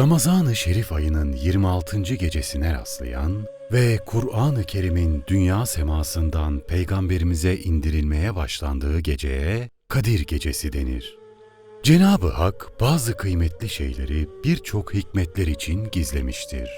Ramazan-ı Şerif ayının 26. gecesine rastlayan ve Kur'an-ı Kerim'in dünya semasından peygamberimize indirilmeye başlandığı geceye Kadir Gecesi denir. Cenab-ı Hak bazı kıymetli şeyleri birçok hikmetler için gizlemiştir.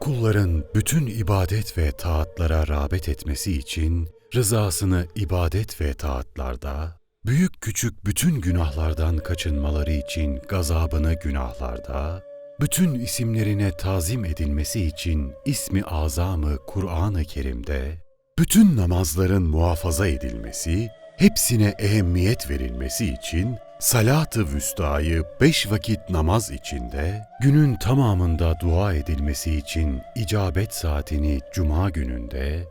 Kulların bütün ibadet ve taatlara rağbet etmesi için rızasını ibadet ve taatlarda, büyük küçük bütün günahlardan kaçınmaları için gazabını günahlarda, bütün isimlerine tazim edilmesi için ismi azamı Kur'an-ı Kerim'de, bütün namazların muhafaza edilmesi, hepsine ehemmiyet verilmesi için salat-ı vüstayı beş vakit namaz içinde, günün tamamında dua edilmesi için icabet saatini cuma gününde,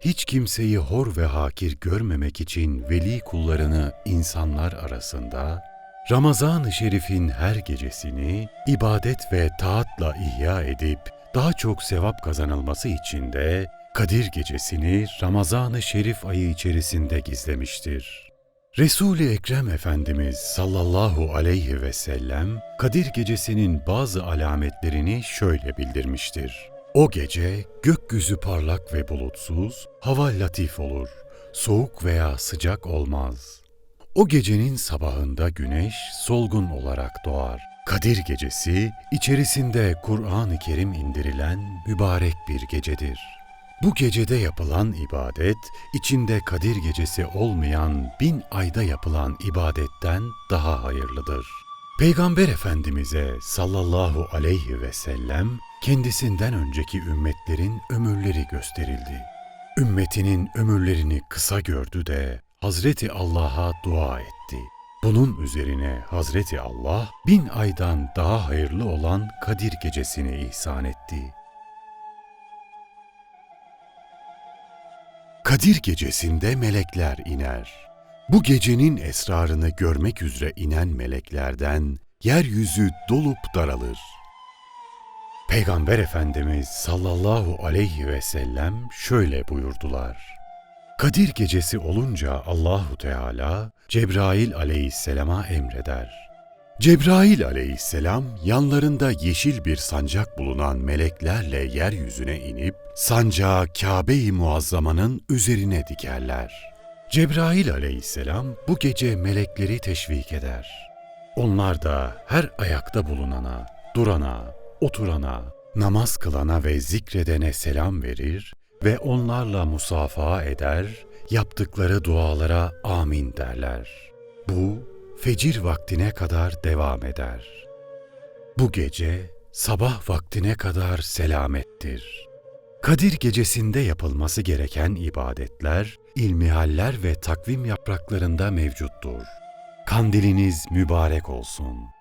hiç kimseyi hor ve hakir görmemek için veli kullarını insanlar arasında, Ramazan-ı Şerif'in her gecesini ibadet ve taatla ihya edip daha çok sevap kazanılması için de Kadir Gecesini Ramazan-ı Şerif ayı içerisinde gizlemiştir. Resul-i Ekrem Efendimiz sallallahu aleyhi ve sellem Kadir Gecesi'nin bazı alametlerini şöyle bildirmiştir. O gece gökyüzü parlak ve bulutsuz, hava latif olur, soğuk veya sıcak olmaz. O gecenin sabahında güneş solgun olarak doğar. Kadir Gecesi içerisinde Kur'an-ı Kerim indirilen mübarek bir gecedir. Bu gecede yapılan ibadet, içinde Kadir Gecesi olmayan bin ayda yapılan ibadetten daha hayırlıdır. Peygamber Efendimiz'e sallallahu aleyhi ve sellem kendisinden önceki ümmetlerin ömürleri gösterildi. Ümmetinin ömürlerini kısa gördü de Hazreti Allah'a dua etti. Bunun üzerine Hazreti Allah bin aydan daha hayırlı olan Kadir Gecesini ihsan etti. Kadir Gecesi'nde melekler iner. Bu gecenin esrarını görmek üzere inen meleklerden yeryüzü dolup daralır. Peygamber Efendimiz sallallahu aleyhi ve sellem şöyle buyurdular. Kadir gecesi olunca Allahu Teala Cebrail aleyhisselama emreder. Cebrail aleyhisselam yanlarında yeşil bir sancak bulunan meleklerle yeryüzüne inip sancağı Kabe-i Muazzama'nın üzerine dikerler. Cebrail aleyhisselam bu gece melekleri teşvik eder. Onlar da her ayakta bulunana, durana, oturana, namaz kılana ve zikredene selam verir ve onlarla musafaha eder, yaptıkları dualara amin derler. Bu fecir vaktine kadar devam eder. Bu gece sabah vaktine kadar selamettir. Kadir gecesinde yapılması gereken ibadetler, ilmihaller ve takvim yapraklarında mevcuttur. Kandiliniz mübarek olsun.''